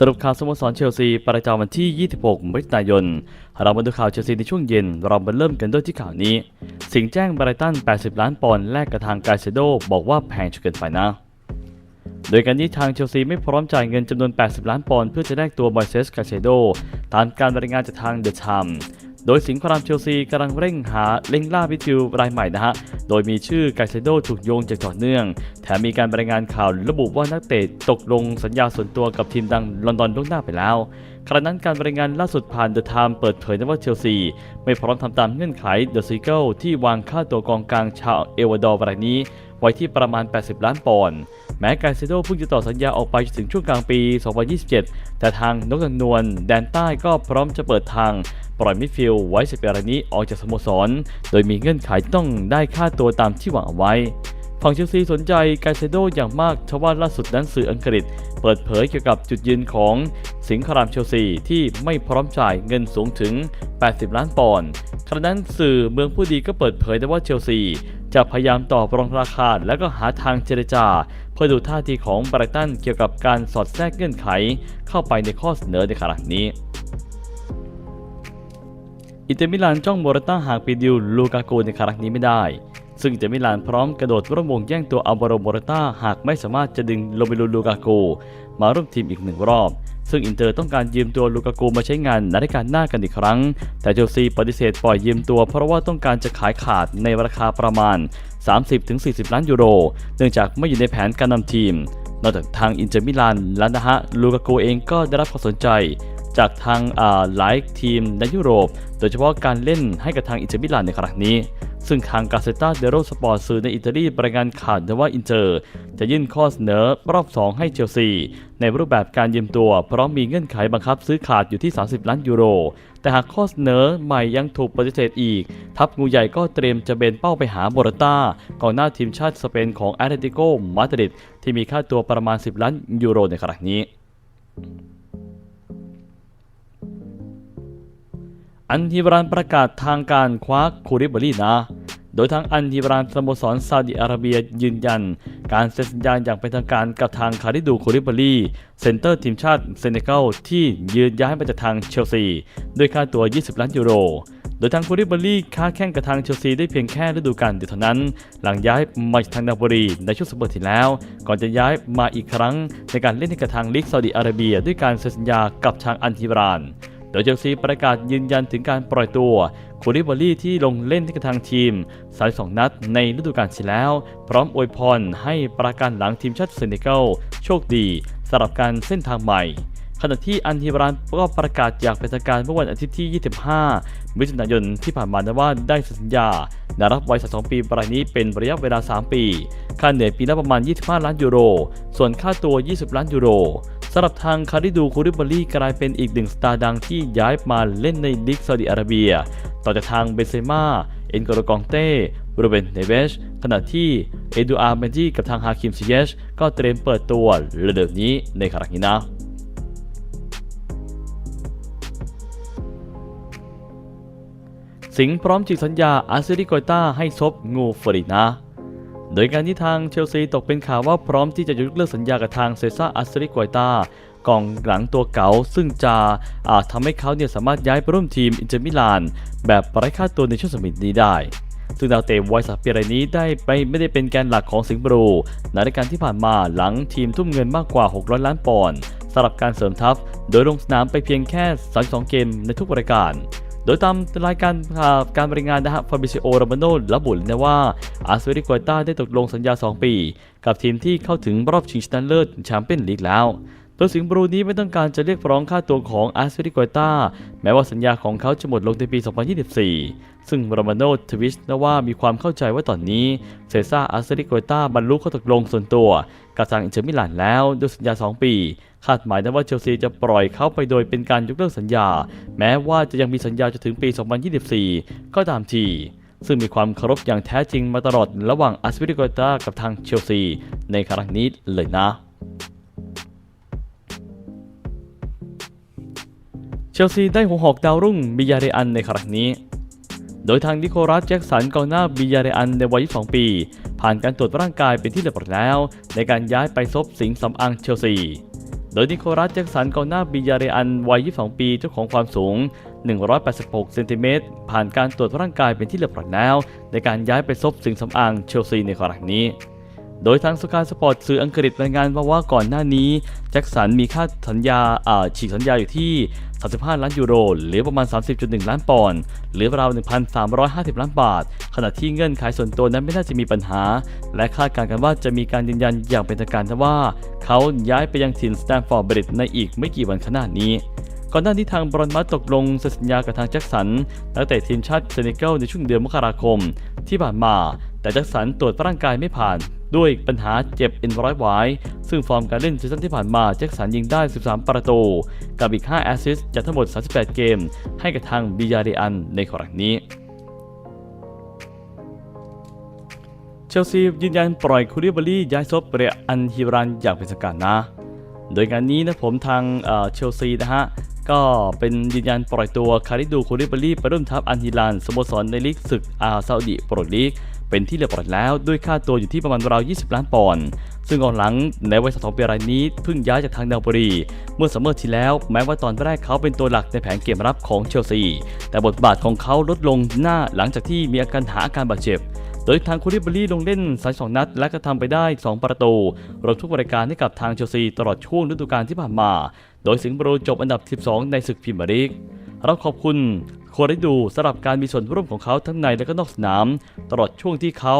สรุปข่าวสโมสรเชลซีประจำวันที่ 26 มิถุนายน เรามาดูข่าวเชลซีในช่วงเย็น เรามาเริ่มกันด้วยที่ข่าวนี้ สิงแจ้งไบรตัน 80 ล้านปอนด์แลกกับทางกาเซโด บอกว่าแพงจนเกินไปนะ โดยการที่ทางเชลซีไม่พร้อมจ่ายเงินจำนวน 80 ล้านปอนด์เพื่อจะแลกตัวบอยเซสกาเซโด ตามการรายงานจากทางเดอะไทม์ โดยสิงห์ครามเชลซีกำลังเร่งหาเร่งล่าวิทิวรายใหม่นะฮะ โดยมีชื่อกาเซโดถูกโยงจากต่อเนื่อง แถมมีการรายงานข่าวระบุว่านักเตะตกลงสัญญาส่วนตัวกับทีมดังลอนดอนล่วงหน้าไปแล้วขณะนั้นการรายงานล่าสุดผ่านเดอะไทม์เปิดเผยนว่าเชลซี ไม่พร้อมทำตามเงื่อนไขเดอะซีเกิลที่วางค่าตัวกองกลางชาวเอวาดอร์รายนี้ ไว้ที่ประมาณ 80 ล้านปอนด์ แม้กาเซโดเพิ่งจะต่อสัญญาออกไปจนถึงช่วงกลางปี 2027 แต่ทางนกตันนวลแดนใต้ก็พร้อมจะเปิดทาง ปล่อยมิดฟิลด์ไว้สิบรานี้ออกจากสโมสร โดยมีเงื่อนไขต้องได้ค่าตัวตามที่หวังเอาไว้ฝั่งเชลซีสนใจกาเซโดอย่างมากทว่าล่าสุดนั้นสื่ออังกฤษ เปิดเผยเกี่ยวกับจุดยืนของสิงห์ครามเชลซีที่ไม่พร้อมจ่ายเงินสูงถึง 80 ล้านปอนด์ ขณะนั้นสื่อเมืองผู้ดีก็เปิดเผยได้ว่าเชลซี จะพยายามต่อรองราคาและก็หาทางเจรจา เพื่อดูท่าทีของไบรตันเกี่ยวกับการสอดแทรกเงื่อนไข เข้าไปในข้อเสนอในขณะนี้อิตามิลานจ้องโมรต้าหากปีดิวลูกาโกในครั้งนี้ไม่ได้ ซึ่งอินเตอร์มิลานพร้อมกระโดดร่วมวงแย่งตัวอัลวาโรโมราต้าหากไม่สามารถจะดึงโรเมโลลูกาโกมาร่วมทีมอีกหนึ่งรอบ ซึ่งอินเตอร์ต้องการยืมตัวลูกาโกมาใช้งานในรายการหน้ากันอีกครั้ง แต่เชลซีปฏิเสธปล่อยยืมตัวเพราะว่าต้องการจะขายขาดในราคาประมาณ 30-40 ล้านยูโร เนื่องจากไม่อยู่ในแผนการนำทีม นอกจากทางอินเตอร์มิลานแล้วนะฮะลูกาโกเองก็ได้รับความสนใจจากทางหลายทีมในยุโรป โดยเฉพาะการเล่นให้กับทางอินเตอร์มิลานในครั้งนี้ ซึ่งทางกาเซตาเดโรสปอร์ตสื่อในอิตาลีรายงานข่าวว่าอินเตอร์ จะยื่นข้อเสนอรอบ 2 ให้เชลซี ในรูปแบบการยืมตัว เพราะมีเงื่อนไขบังคับซื้อขาดอยู่ที่ 30 ล้านยูโร แต่หากข้อเสนอใหม่ยังถูกปฏิเสธอีก ทัพงูใหญ่ก็เตรียมจะเบนเป้าไปหาโมราตากองหน้าทีมชาติสเปนของแอตเลติโกมาดริดที่มีค่าตัวประมาณ 10 ล้านยูโรในครั้งนี้อันฮิบรานประกาศทางการคว้าคูริบารีนะ โดยทางอันฮิบรานสโมสรซาอุดิอาระเบียยืนยัน การเซ็นสัญญาอย่างเป็นทางการกับทางคาริดูคูริบารีเซนเตอร์ทีมชาติเซเนกัลที่ยืนย้ายมาจากทางเชลซีด้วยค่าตัว 20 ล้านยูโรโดยทางคูริบารีค้าแข่งกับทางเชลซีได้เพียงแค่ฤดูกาลเดียวเท่านั้น หลังย้ายมาจากทางนาโปลีในช่วงสมบูรณ์ที่แล้ว ก่อนจะย้ายมาอีกครั้งในการเล่นให้กับทางลีกซาอุดิอาระเบีย ด้วยการเซ็นสัญญากับทางอันฮิบราน โดยเชลซีประกาศยืนยันถึงการปล่อยตัวคูริบารีที่ลงเล่นให้กับทางทีม 32 นัดในฤดูกาลที่แล้ว พร้อมอวยพรให้ประการหลังทีมชาติเซเนกัลโชคดีสำหรับการเส้นทางใหม่ขณะที่อันฮิบรานก็ประกาศอย่างเป็นทางการเมื่อวันอาทิตย์ที่ 25 มิถุนายนที่ผ่านมานะว่าได้สัญญาในรับวัย 32 ปีรายนี้เป็นระยะเวลา 3 ปี ค่าเหนื่อยปีละประมาณ 25 ล้านยูโร ส่วนค่าตัว 20 ล้านยูโร สำหรับทางคาริดูคูริบารีกลายเป็นอีกหนึ่งสตาร์ดังที่ย้ายมาเล่นในลีกซาอุดิอาระเบีย ต่อจากทางเบเซม่า เอ็นโกโรกองเต้บรูเบนเนเวชขณะที่เอดูอาร์เบนจีกับทางฮาคิมซิเยชก็เตรียมเปิดตัวเร็วๆนี้ในครั้งนี้นะสิงพร้อมจิกสัญญาอาซิริโกต้าให้ซบงูฟรินา โดยการที่ทางเชลซีตกเป็นข่าวว่าพร้อมที่จะยกเลิกสัญญากับทางเซซ่าอาซิริโกต้ากองหลังตัวเก๋าซึ่งจะอาจทำให้เขาเนี่ยสามารถย้ายไปร่วมทีมอินเตอร์มิลาน แบบไร้ค่าตัวในช่วงสมิทนี้ได้ซึ่งดาวเตะวัยสักปีรายนี้ได้ไปไม่ได้เป็นแกนหลักของสิงห์บรูในรายการที่ผ่านมาหลังทีมทุ่มเงินมากกว่า 600 ล้านปอนด์สำหรับการเสริมทัพ โดยลงสนามไปเพียงแค่ 32 เกมในทุกรายการ โดยตามรายการการบริงานนะฮะฟาบิซิโอรามาโนระบุนะว่าอาร์เซริโกต้าได้ตกลงสัญญา 2 ปี กับทีมที่เข้าถึงรอบชิงชนะเลิศแชมเปี้ยนลีกแล้ว โดยสิงห์บรูนี้ไม่ต้องการจะเรียกร้องค่าตัวของอาร์เซริโกต้าแม้ว่าสัญญาของเขาจะหมดลงในปี 2024 ซึ่งโรมาโนทวิชนว่ามีความเข้าใจว่าตอนนี้เซซ่าอาร์เซริโกต้าบรรลุข้อตกลงส่วนตัวกับทางอินเตอร์มิลานแล้วด้วยสัญญา 2 ปี คาดหมายนะว่าเชลซีจะปล่อยเขาไปโดยเป็นการยกเลิกสัญญา แม้ว่าจะยังมีสัญญาจนถึงปี 2024 ก็ตามทีซึ่งมีความเคารพอย่างแท้จริงมาตลอดระหว่างอาร์เซริโกต้ากับทางเชลซีในครั้งนี้เลยนะ เชลซีได้หัวหอกดาวรุ่งบิยาเรอันในครั้งนี้ โดยทางนิโคลัสแจ็คสันกองหน้าบิยาเรอันในวัย 22 ปี ผ่านการตรวจร่างกายเป็นที่เรียบร้อยแล้ว ในการย้ายไปซบสิงสำอางเชลซี โดยนิโคลัสแจ็คสันกองหน้าบิยาเรอันวัย 22 ปีเจ้าของความสูง 186 เซนติเมตร ผ่านการตรวจร่างกายเป็นที่เรียบร้อยแล้ว ในการย้ายไปซบสิงสำอางเชลซีในครั้งนี้ โดยทางสกายสปอร์ตสื่ออังกฤษรายงานมาว่าก่อนหน้านี้แจ็คสันมีค่าสัญญาฉีกสัญญาอยู่ที่ 35 ล้านยูโร หรือประมาณ 30.1 ล้านปอนด์หรือราว 1,350 ล้านบาท ขณะที่เงื่อนไขส่วนตัวนั้นไม่น่าจะมีปัญหา และคาดการณ์กันว่าจะมีการยืนยันอย่างเป็นทางการว่า เขาย้ายไปยังถิ่นสแตมฟอร์ดบริดในอีกไม่กี่วันข้างหน้านี้ก่อนหน้านี้ทางบรอนมัสตกลงเซ็นสัญญากับทางแจ็คสันนักเตะทีมชาติเซเนกัลในช่วงเดือนมกราคม ที่ผ่านมา แต่แจ็คสันตรวจร่างกายไม่ผ่าน ด้วยปัญหาเจ็บเอ็นร้อยหวาย ซึ่งฟอร์มการเล่นซีซั่นที่ผ่านมาแจ็คสันยิงได้ 13 ประตู กับอีก 5 แอสซิสต์จากทั้งหมด 38 เกม ให้กับทางบิยาเรอันในครั้งนี้เชลซียืนยันปล่อยคูริบารีย้ายซบเรอันฮิรันอย่างเป็นทาการนะ โดยงานนี้นะผมทางเชลซีนะฮะ ก็เป็นยืนยันปล่อยตัวคาริดูคูริบารีไปร่วมทัพอันฮิรันสโมสรในลีกศึกอาซาอุดิโปรลีก เป็นที่เรียบร้อยแล้วด้วยค่าตัวอยู่ที่ประมาณราว 20 ล้านปอนด์ซึ่งกองหลังในวัย32ปีรายนี้เพิ่งย้ายจากทางเดาวบุรี เมื่อซัมเมอร์ที่แล้วแม้ว่าตอนแรกเขาเป็นตัวหลักในแผนเกมรับของเชลซี แต่บทบาทของเขาลดลงหน้าหลังจากที่มีอาการหาอาการบาดเจ็บโดยทางคูริบารีลงเล่นสายสองนัด และก็ทำไปได้ 2 ประตูรวมทุกบรายการให้กับทางเชลซีตลอดช่วงฤดูกาลที่ผ่านมา โดยสิงห์โบรูจบอันดับ 12 ในศึกพรีเมียร์ลีกเราขอบคุณ โคริดูสำหรับการมีส่วนร่วมของเขาทั้งในและก็นอกสนาม ตลอดช่วงที่เขา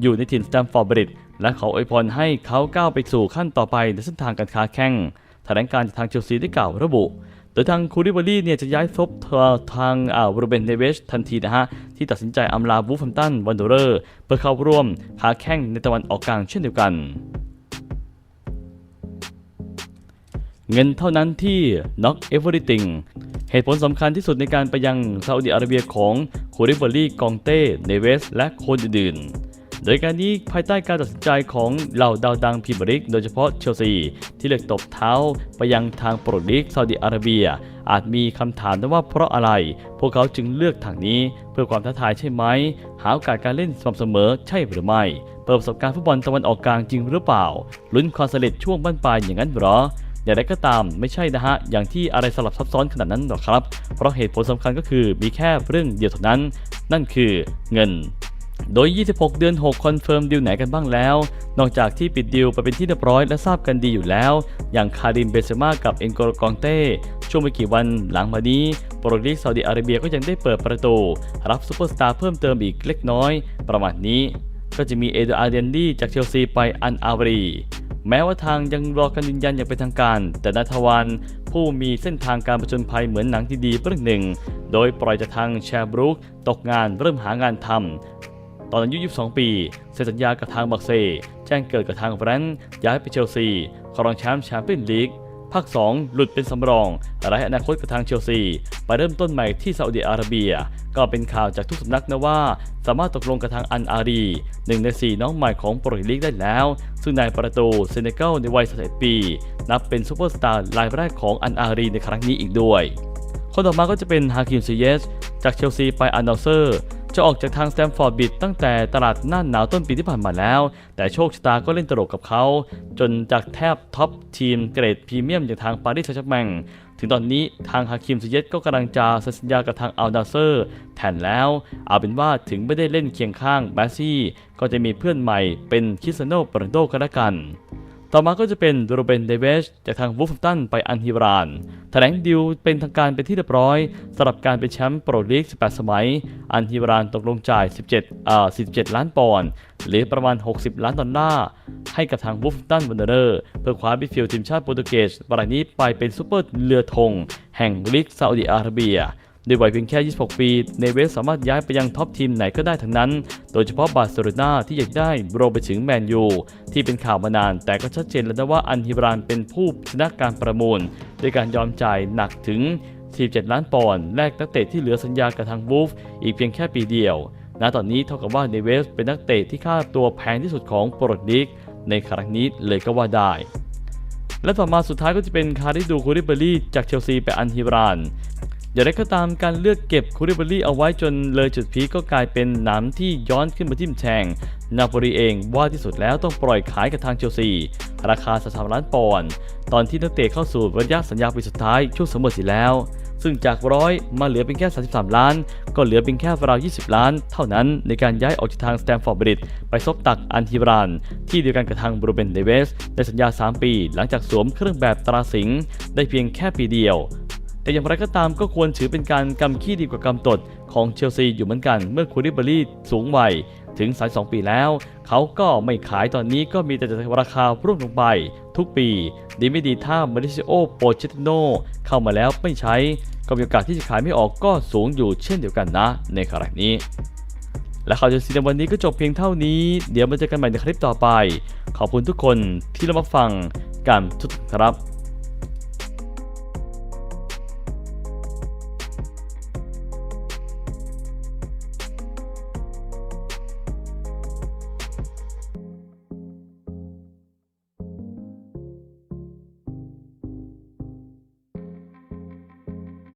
อยู่ในถิ่นสแตมฟอร์ดบริดและขออวยพรให้เขาก้าวไปสู่ขั้นต่อไปในเส้นทางการค้าแข่งแถลงการจากทางเชลซีได้กล่าวระบุโดยทางคูริบารีเนี่ยจะย้ายซบทางอ่าโรเบนเนเวชทันทีนะฮะ ที่ตัดสินใจอำลาบูฟแฮมตันวันเดอร์เพื่อเข้าร่วมค้าแข่งในตะวันออกกลางเช่นเดียวกัน เงินเท่านั้นที่ knock everything เเหตุผลสำคัญที่สุดในการไปยังซาอุดิอาระเบียของคูริบารีกองเต้ เนเวส และคนอื่นโดยการนี้ภายใต้การตัดสินใจของเหล่าดาวดังพรีเมียร์ลีกโดยเฉพาะเชลซี ที่เลือกตบเท้าไปยังทางโปรลีกซาอุดิอาระเบีย อาจมีคำถามนะว่าเพราะอะไร พวกเขาจึงเลือกทางนี้ เพื่อความท้าทายใช่ไหม หาโอกาสการเล่นสม่ำเสมอใช่หรือไม่ เปิดประสบการณ์ฟุตบอลตะวันออกกลางจริงหรือเปล่าลุ้นความสำเร็จช่วงบั้นปลายอย่างนั้นหรอ อย่างไรก็ตามไม่ใช่นะฮะ อย่างที่อะไรสลับซับซ้อนขนาดนั้นหรอกครับ เพราะเหตุผลสำคัญก็คือมีแค่เรื่องเดียวเท่านั้น นั่นคือเงิน โดย 26 เดือน 6 คอนเฟิร์มดีลไหนกันบ้างแล้ว นอกจากที่ปิดดีลไปเป็นที่เรียบร้อยและทราบกันดีอยู่แล้ว อย่างคาริมเบเซมากับเอ็นโกลกองเต้ ช่วงไม่กี่วันหลังมานี้โปรลีกสซาอุดิอาระเบียก็ยังได้เปิดประตู รับซูเปอร์สตาร์เพิ่มเติมอีกเล็กน้อย ประมาณนี้ก็จะมีเอเดอาร์เดนดี้จากเชลซีไปอันอาวารี แม้ว่าทางยังรอการยืนยันอย่างเป็นทางการ แต่นาทวันผู้มีเส้นทางการประจนภัยเหมือนหนังที่ดีเรื่องหนึ่ง โดยปล่อยจากทางแชร์บรุกตกงานเริ่มหางานทำตอนอายุ 22 ปีเซ็นสัญญากับทางบักเซ แจ้งเกิดกับทางแฟรนซ์ย้ายไปเชลซีครองแชมป์แชมเปี้ยนลีก ภาค 2 หลุดเป็นสำรองไร้อนาคตกับทางเชลซี ไปเริ่มต้นใหม่ที่ซาอุดิอาระเบีย ก็เป็นข่าวจากทุกสำนักนะว่า สามารถตกลงกับทางอันอารีหนึ่งใน 4 น้องใหม่ของโปรลีกได้แล้ว ซึ่งนายประตูเซเนกัลในวัย31ปี นับเป็นซูเปอร์สตาร์รายแรกของอันอารีในครั้งนี้อีกด้วย คนต่อมาก็จะเป็นฮาคิมซีเยสจากเชลซีไปอันดอเซอร์ จะออกจากทางสแตมฟอร์ดบิดตั้งแต่ตลาดหน้าหนาวต้นปีที่ผ่านมาแล้ว แต่โชคชะตาก็เล่นตลกกับเขา จนจากแทบท็อปทีมเกรดพรีเมียมอย่างทางปารีสแซงต์แชร์แมงถึงตอนนี้ทางฮาคิมซีเยสก็กำลังจะเซ็นสัญญากับทางอัลดาเซอร์แทนแล้ว เอาเป็นว่าถึงไม่ได้เล่นเคียงข้างแบสซี่ ก็จะมีเพื่อนใหม่เป็นคริสเตโนโรนโดก็แล้วกัน ต่อมาก็จะเป็นโรเบนเดเวชจากทางวูฟตันไปอันฮิบรานแถลงดิวเป็นทางการเป็นที่เรียบร้อยสำหรับการเป็นแชมป์โปรลีก 18 สมัย อันฮิบรานตกลงจ่าย 17อ่า47 ล้านปอนด์หรือประมาณ 60 ล้านดอลลาร์ ให้กับทางวูฟตันวันเดอร์เพื่อคว้าบิฟิลทีมชาติโปรตุเกสรายนี้ไปเป็นซูเปอร์เรือธงแห่งลีกซาอุดิอาระเบีย ด้วยวัยเพียงแค่ 26 ปี เนเวสสามารถย้ายไปยังท็อปทีมไหนก็ได้ทั้งนั้น โดยเฉพาะบาร์เซโลนาที่อยากได้โรวมไปถึงแมนยู ที่เป็นข่าวมานาน แต่ก็ชัดเจนแล้วนะว่าอันฮิบรานเป็นผู้ชนะการประมูลด้วยการยอมจ่ายหนักถึง47ล้านปอนด์แลกนักเตะที่เหลือสัญญากับทางวูฟอีกเพียงแค่ปีเดียวณตอนนี้เท่ากับว่าเนเวสเป็นนักเตะที่ค่าตัวแพงที่สุดของโปรตุลีกในครั้งนี้เลยก็ว่าได้และต่อมาสุดท้ายก็จะเป็นคาริดูคูริเบอรี่จากเชลซีไปอันฮิบราน อย่างไรก็ตามการเลือกเก็บคูริเบอรี่เอาไว้จนเลยจุดพีก็กลายเป็นหน้ำที่ย้อนขึ้นมาทิ่มแทง นาโปลีเองว่าที่สุดแล้วต้องปล่อยขายกับทางเชลซี ราคา33ล้านปอนด์ตอนที่นักเตะเข้าสู่ระยะสัญญาปีสุดท้ายช่วงสมเมอสีแล้ว ซึ่งจากร้อยมาเหลือเพียงแค่ 33 ล้าน ก็เหลือเพียงแค่ราว 20 ล้าน เท่านั้นในการย้ายออกจากทางสแตมฟอร์ดบริดไปซบตักอันทิบราน ที่เดียวกันกับทางบรูเบนเดเวสในสัญญา 3 ปี หลังจากสวมเครื่องแบบตราสิงได้เพียงแค่ปีเดียว แต่อย่างไรก็ตามก็ควรถือเป็นการกำขี้ดีกว่ากำตดของเชลซีอยู่เหมือนกัน เมื่อคูริบอรี่สูงวัยถึง 32 ปีแล้ว เขาก็ไม่ขายตอนนี้ก็มีแต่จะราคาร่วงลงไปทุกปี ดีไม่ดีถ้ามาริซิโอโปเชติโนเข้ามาแล้วไม่ใช้ ก็มีโอกาสที่จะขายไม่ออกก็สูงอยู่เช่นเดียวกันนะ ในขณะนี้ และข่าวเชลซีในวันนี้ก็จบเพียงเท่านี้ เดี๋ยวมาเจอกันใหม่ในคลิปต่อไป ขอบคุณทุกคนที่รับฟังกันทุกครับ